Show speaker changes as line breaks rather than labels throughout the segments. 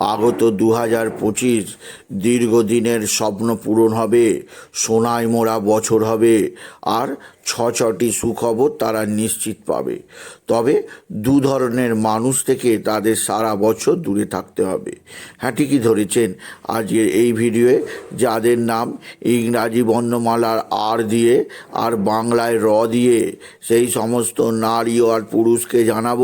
আগত দু হাজার পঁচিশ দীর্ঘদিনের স্বপ্ন পূরণ হবে সোনায় মোড়া বছর হবে, আর ছ ছটি সুখবর তারা নিশ্চিত পাবে। তবে দু ধরনের মানুষ থেকে তাদের সারা বছর দূরে থাকতে হবে। হ্যাঁ ঠিকই ধরেছেন। আজকের এই ভিডিওয়ে যাদের নাম ইংরাজি বর্ণমালার আর দিয়ে আর বাংলায় র দিয়ে, সেই সমস্ত নারী আর পুরুষকে জানাব,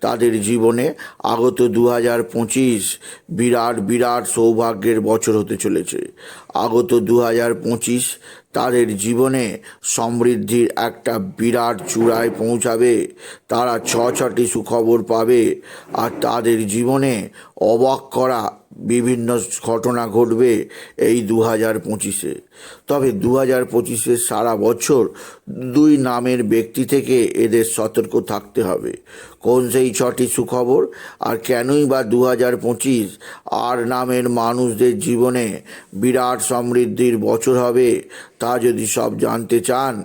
তাদের জীবনে আগত দু হাজার পঁচিশ বিরাট বিরাট সৌভাগ্যের বছর হতে চলেছে। আগত দু হাজার পঁচিশ তাদের জীবনে সমৃদ্ধির একটা বিরাট চূড়ায় পৌঁছাবে। তারা ছ ছটি সুখবর পাবে আর তাদের জীবনে অবাক করা বিভিন্ন ঘটনা ঘটবে এই দু হাজার পঁচিশে। তবে দু হাজার পঁচিশে সারা বছর দুই নামের ব্যক্তি থেকে এদের সতর্ক থাকতে হবে। কোন সেই ছটি সুখবর আর কেনই বা দু হাজার পঁচিশ আর নামের মানুষদের জীবনে বিরাট সমৃদ্ধির বছর হবে তা যদি সব জানতে চান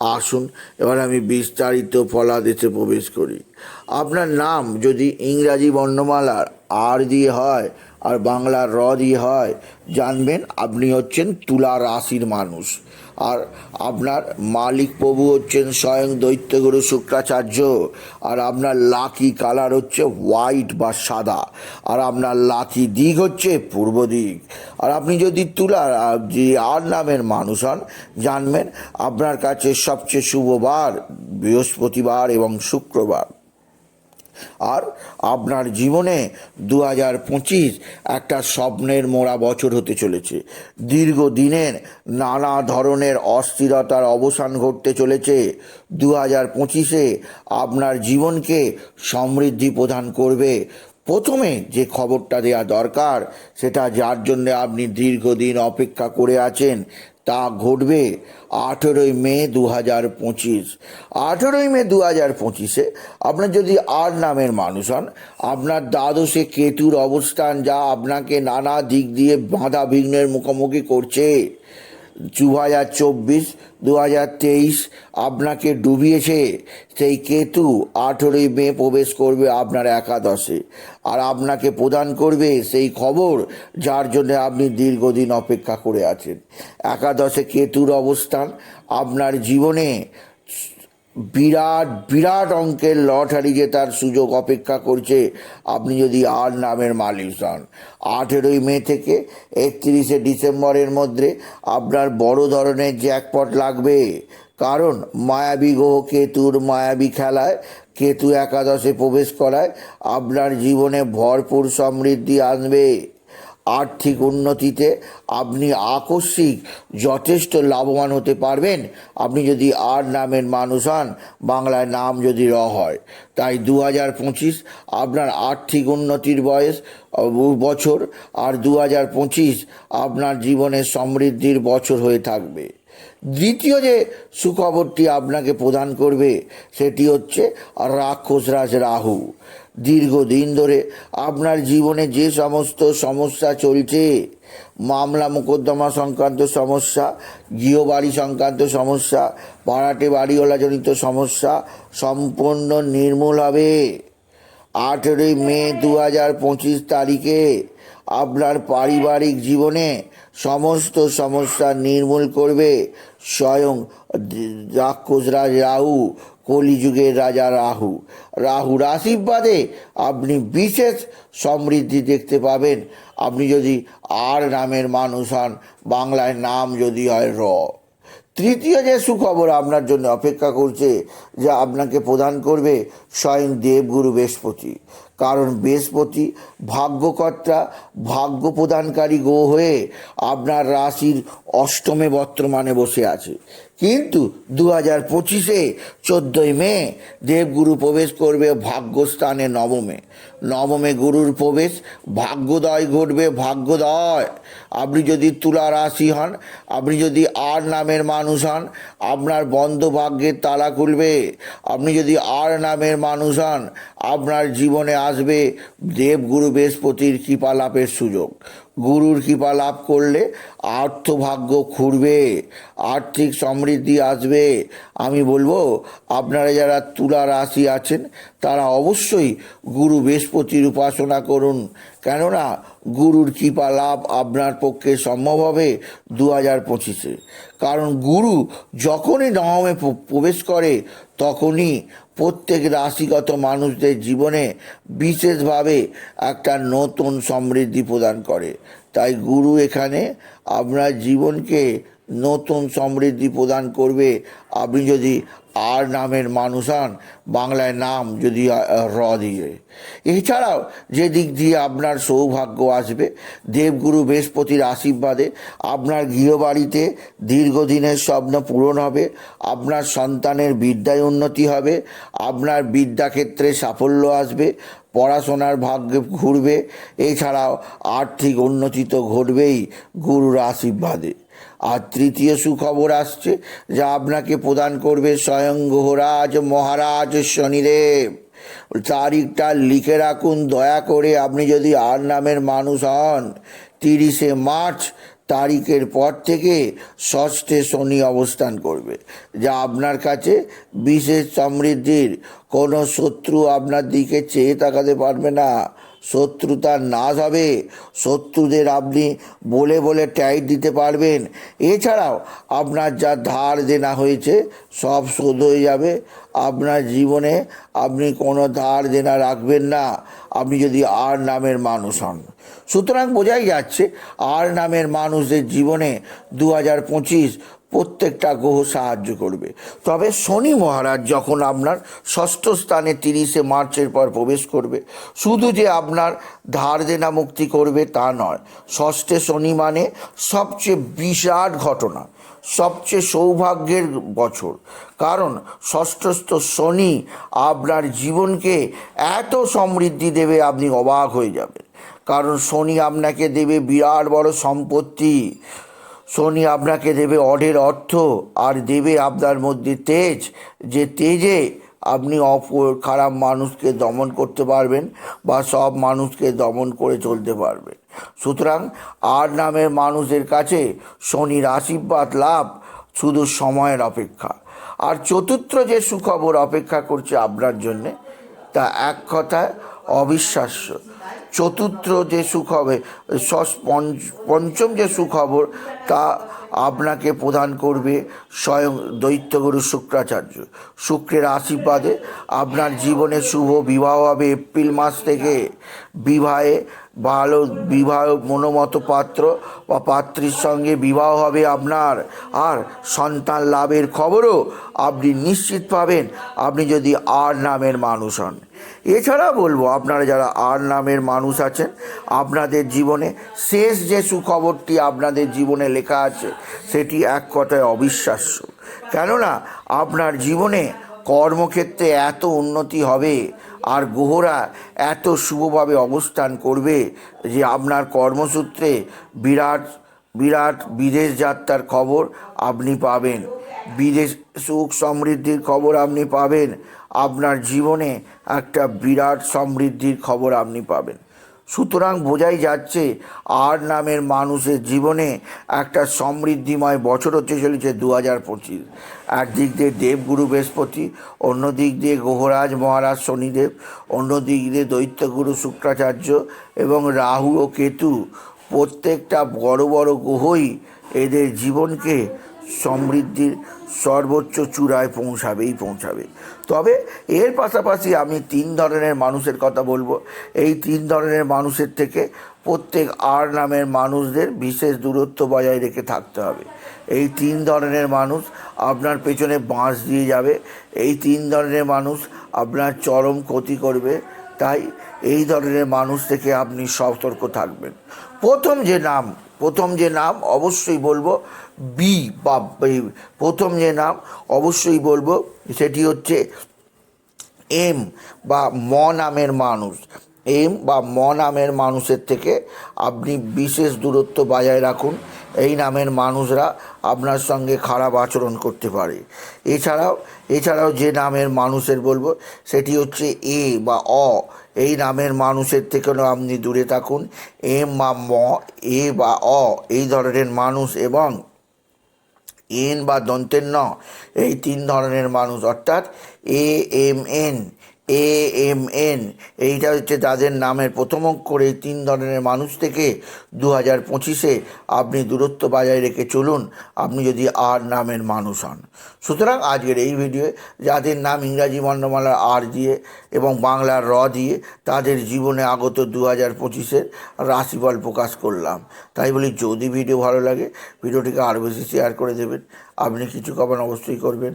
আসুন, এবার আমি বিস্তারিত ফলাদেশে প্রবেশ করি। আপনার নাম যদি ইংরাজি বর্ণমালার আর দিয়ে হয় আর বাংলার র দিয়ে হয়, জানবেন আপনি হচ্ছেন তুলা রাশির মানুষ। আর আপনার মালিক প্রভু হচ্ছেন স্বয়ং দৈত্যগুরু শুক্রাচার্য। আর আপনার লাকি কালার হচ্ছে হোয়াইট বা সাদা। আর আপনার লাকি দিক হচ্ছে পূর্ব দিক। আর আপনি যদি তুলা যে আর নামের মানুষ হন, জানবেন আপনার কাছে সবচেয়ে শুভ বার বৃহস্পতিবার এবং শুক্রবার। আর আপনার জীবনে দু হাজার পঁচিশ একটা স্বপ্নের মোড়া বছর হতে চলেছে। দীর্ঘদিনের নানা ধরনের অস্থিরতার অবসান ঘটতে চলেছে। দু হাজার পঁচিশে আপনার জীবনকে সমৃদ্ধি প্রদান করবে। প্রথমে যে খবরটা দেওয়া দরকার, সেটা যার জন্য আপনি দীর্ঘদিন অপেক্ষা করে আছেন তা ঘটবে আঠেরোই মে দু হাজার পঁচিশ। আঠেরোই মে দু হাজার পঁচিশে আপনার যদি আর নামের মানুষ হন, আপনার দ্বাদশে কেতুর অবস্থান যা আপনাকে নানা দিক দিয়ে বাঁধা বিঘ্নের মুখোমুখি করছে। দু হাজার চব্বিশ দু হাজার তেইশ আপনাকে ডুবিয়েছে। সেই কেতু আঠেরোই মে প্রবেশ করবে আপনার একাদশে। আর আপনাকে প্রদান করবে সেই খবর যার জন্য আপনি দীর্ঘদিন অপেক্ষা করে আছেন। একাদশে কেতুর অবস্থান আপনার জীবনে বিরাট বিরাট অঙ্কের লটারি জেতার সুযোগ অপেক্ষা করছে। আপনি যদি আর নামের মালিক হন, আঠেরোই মে থেকে একত্রিশে ডিসেম্বরের মধ্যে আপনার বড় ধরনের জ্যাকপট লাগবে। কারণ মায়াবী গ্রহ কেতুর মায়াবী খেলায়, কেতু একাদশে প্রবেশ করায় আপনার জীবনে ভরপুর সমৃদ্ধি আনবে। আর্থিক উন্নতিতে আপনি আকস্মিক যথেষ্ট লাভবান হতে পারবেন। আপনি যদি আর নামের মানুষ হন, বাংলায় নাম যদি র হয়। তাই দু হাজার পঁচিশ আপনার আর্থিক উন্নতির বয়স বছর, আর দু হাজার পঁচিশ আপনার জীবনের সমৃদ্ধির বছর হয়ে থাকবে। দ্বিতীয় যে সুখবরটি আপনাকে প্রদান করবে, সেটি হচ্ছে রাক্ষসরাজ রাহু। দীর্ঘদিন ধরে আপনার জীবনে যে সমস্ত সমস্যা চলছে, মামলা মোকদ্দমা সংক্রান্ত সমস্যা গৃহবাড়ি সংক্রান্ত সমস্যা পাড়াটে বাড়িওয়ালাজনিত সমস্যা সম্পূর্ণ নির্মূল হবে। আঠেরোই মে দু হাজার পঁচিশ তারিখে আপনার পারিবারিক জীবনে সমস্ত সমস্যা নির্মূল করবে স্বয়ং রাক্ষসরাজ রাহু কলিযুগের রাজা রাহু। রাহুর আশীর্বাদে আপনি বিশেষ সমৃদ্ধি দেখতে পাবেন। আপনি যদি আর নামের মানুষ হন, বাংলায় নাম যদি হয় র। তৃতীয় যে সুখবর আপনার জন্য অপেক্ষা করছে, যা আপনাকে প্রদান করবে স্বয়ং দেবগুরু বৃহস্পতি। কারণ বৃহস্পতি ভাগ্যকর্তা, ভাগ্য প্রদানকারী গো হয়ে আপনার রাশির অষ্টমে বর্তমানে বসে আছে। কিন্তু দু হাজার পঁচিশে চোদ্দোই মে দেবগুরু প্রবেশ করবে ভাগ্যস্থানে নবমে। নবমে গুরুর প্রবেশ, ভাগ্যোদয় ঘটবে, ভাগ্যোদয়। আপনি যদি তুলা রাশি হন, আপনি যদি আর নামের মানুষ হন, আপনার বন্ধ ভাগ্যের তালা খুলবে। আপনি যদি আর নামের মানুষ হন, আপনার জীবনে আসবে দেবগুরু বৃহস্পতির কৃপা লাভের সুযোগ। গুরুর কৃপা লাভ করলে আর্থভাগ্য খুঁড়বে, আর্থিক সমৃদ্ধি আসবে। আমি বলব, আপনারা যারা তুলা রাশি আছেন, তারা অবশ্যই গুরু বৃহস্পতির উপাসনা করুন। কেননা, গুরুর কৃপা লাভ আপনার পক্ষে সম্ভব হবে দু হাজার পঁচিশে। কারণ গুরু যখনই নবমে প্রবেশ করে তখনই প্রত্যেক রাশিগত মানুষদের জীবনে বিশেষভাবে একটা নতুন সমৃদ্ধি প্রদান করে। তাই গুরু এখানে আপনার জীবনকে নতুন সমৃদ্ধি প্রদান করবে। আপনি যদি আর নামের মানুষ হন, বাংলায় নাম যদি র দিয়ে। এছাড়াও যে দিক দিয়ে আপনার সৌভাগ্য আসবে, দেবগুরু বৃহস্পতির আশীর্বাদে আপনার গৃহবাড়িতে দীর্ঘদিনের স্বপ্ন পূরণ হবে, আপনার সন্তানের বিদ্যায় উন্নতি হবে, আপনার বিদ্যাক্ষেত্রে সাফল্য আসবে, পড়াশোনার ভাগ্যে ঘুরবে। এছাড়াও আর্থিক উন্নতি তো ঘটবেই গুরুর আশীর্বাদে। আর তৃতীয় সুখবর আসছে যা আপনাকে প্রদান করবে স্বয়ং গ্রহরাজ মহারাজ শনিদেব। তারিখটা লিখে রাখুন, দয়া করে আপনি যদি আর নামের মানুষ হন, তিরিশে মার্চ তারিখের পর থেকে ষষ্ঠে শনি অবস্থান করবে, যা আপনার কাছে বিশেষ সমৃদ্ধির। কোনো শত্রু আপনার দিকে চেয়ে তাকাতে পারবে না। শত্রুতার নাশ হবে। শত্রুদের আপনি বলে বলে টাইট দিতে পারবেন। এছাড়াও আপনার যা ধার দেনা হয়েছে সব শোধ হয়ে যাবে। আপনার জীবনে আপনি কোনো ধার দেনা রাখবেন না। আপনি যদি আর নামের মানুষ হন। সুতরাং বোঝাই যাচ্ছে, আর নামের মানুষদের জীবনে দু হাজার পঁচিশ প্রত্যেকটা গ্রহ সাহায্য করবে। তবে শনি মহারাজ যখন আপনার ষষ্ঠ স্থানে তিরিশে মার্চের পর প্রবেশ করবে, শুধু যে আপনার ধার দেনা মুক্তি করবে তা নয়, ষষ্ঠে শনি মানে সবচেয়ে বিরাট ঘটনা, সবচেয়ে সৌভাগ্যের বছর। কারণ ষষ্ঠস্থ শনি আপনার জীবনকে এত সমৃদ্ধি দেবে, আপনি অবাক হয়ে যাবেন। কারণ শনি আপনাকে দেবে বিরাট বড় সম্পত্তি। শনি আপনাকে দেবে অঢের অর্থ আর দেবে আপনার মধ্যে তেজ। যে তেজে আপনি অপর খারাপ মানুষকে দমন করতে পারবেন বা সব মানুষকে দমন করে চলতে পারবেন। সুতরাং আর নামের মানুষের কাছে শনির আশীর্বাদ লাভ শুধু সময়ের অপেক্ষা। আর চতুর্থ যে সুখবর অপেক্ষা করছে আপনার জন্যে, তা এক কথায় অবিশ্বাস্য। চতুর্থ যে সুখ হবে ষষ্ঠ পঞ্চ- পঞ্চম যে সুখবর, তা আপনাকে প্রদান করবে স্বয়ং দৈত্যগুরু শুক্রাচার্য। শুক্রের আশীর্বাদে আপনার জীবনে শুভ বিবাহ হবে এপ্রিল মাস থেকে। বিবাহে ভালো বিবাহ মনোমত পাত্র বা পাত্রীর সঙ্গে বিবাহ হবে আপনার। আর সন্তান লাভের খবরও আপনি নিশ্চিত পাবেন, আপনি যদি আর নামের মানুষ হন। এছাড়া বলব, আপনারা যারা আর নামের মানুষ আছেন। আপনাদের জীবনে শেষ যে সুখবরটি আপনাদের জীবনে লেখা আছে, সেটি এক কথায় অবিশ্বাস্য। কেননা, আপনার জীবনে কর্মক্ষেত্রে এত উন্নতি হবে আর গ্রহরা এত শুভভাবে অবস্থান করবে যে আপনার কর্মসূত্রে বিরাট বিরাট বিদেশ যাত্রার খবর আপনি পাবেন। বিদেশ সুখ সমৃদ্ধির খবর আপনি পাবেন। আপনার জীবনে একটা বিরাট সমৃদ্ধির খবর আপনি পাবেন। সুতরাং বোঝাই যাচ্ছে, আর নামের মানুষের জীবনে একটা সমৃদ্ধিময় বছর হতে চলেছে দু হাজার পঁচিশ। একদিক দিয়ে দেবগুরু বৃহস্পতি অন্য দিক দিয়ে গ্রহরাজ মহারাজ শনিদেব অন্য দিক দিয়ে দৈত্যগুরু শুক্রাচার্য এবং রাহু ও কেতু। প্রত্যেকটা বড় বড় গ্রহই এদের জীবনকে সমৃদ্ধির সর্বোচ্চ চূড়ায় পৌঁছাবেই পৌঁছাবে। তবে এর পাশাপাশি আমি তিন ধরনের মানুষের কথা বলব। এই তিন ধরনের মানুষের থেকে প্রত্যেক আর নামের মানুষদের বিশেষ দূরত্ব বজায় রেখে থাকতে হবে। এই তিন ধরনের মানুষ আপনার পেছনে বাঁশ দিয়ে যাবে। এই তিন ধরনের মানুষ আপনার চরম ক্ষতি করবে। তাই এই ধরনের মানুষ থেকে আপনি সতর্ক থাকবেন। প্রথম যে নাম প্রথম যে নাম অবশ্যই বলব বি বা প্রথম যে নাম অবশ্যই বলব সেটি হচ্ছে এম বা ম নামের মানুষ। এম বা ম নামের মানুষের থেকে আপনি বিশেষ দূরত্ব বজায় রাখুন। এই নামের মানুষরা আপনার সঙ্গে খারাপ আচরণ করতে পারে। এছাড়াও এছাড়াও যে নামের মানুষের বলব সেটি হচ্ছে এ বা অ। এই নামের মানুষের থেকেও আপনি দূরে থাকুন। এম বা ম, এ বা অ, এই ধরনের মানুষ এবং এন বা দন্তের ন, এই তিন ধরনের মানুষ। অর্থাৎ A, M, N A M N এইটা হচ্ছে তাদের নামের প্রথম এই তিন ধরনের মানুষ থেকে দু হাজার পঁচিশে আপনি দূরত্ব বজায় রেখে চলুন, আপনি যদি আর নামের মানুষ হন। সুতরাং আজকের এই ভিডিওয়ে যাদের নাম ইংরাজি বর্ণমালার আর দিয়ে এবং বাংলার র দিয়ে তাদের জীবনে আগত দু হাজার পঁচিশের রাশিফল প্রকাশ করলাম। তাই বলি, যদি ভিডিও ভালো লাগে ভিডিওটিকে আরও বেশি শেয়ার করে দেবেন। আপনি কিছু কমেন্ট অবশ্যই করবেন।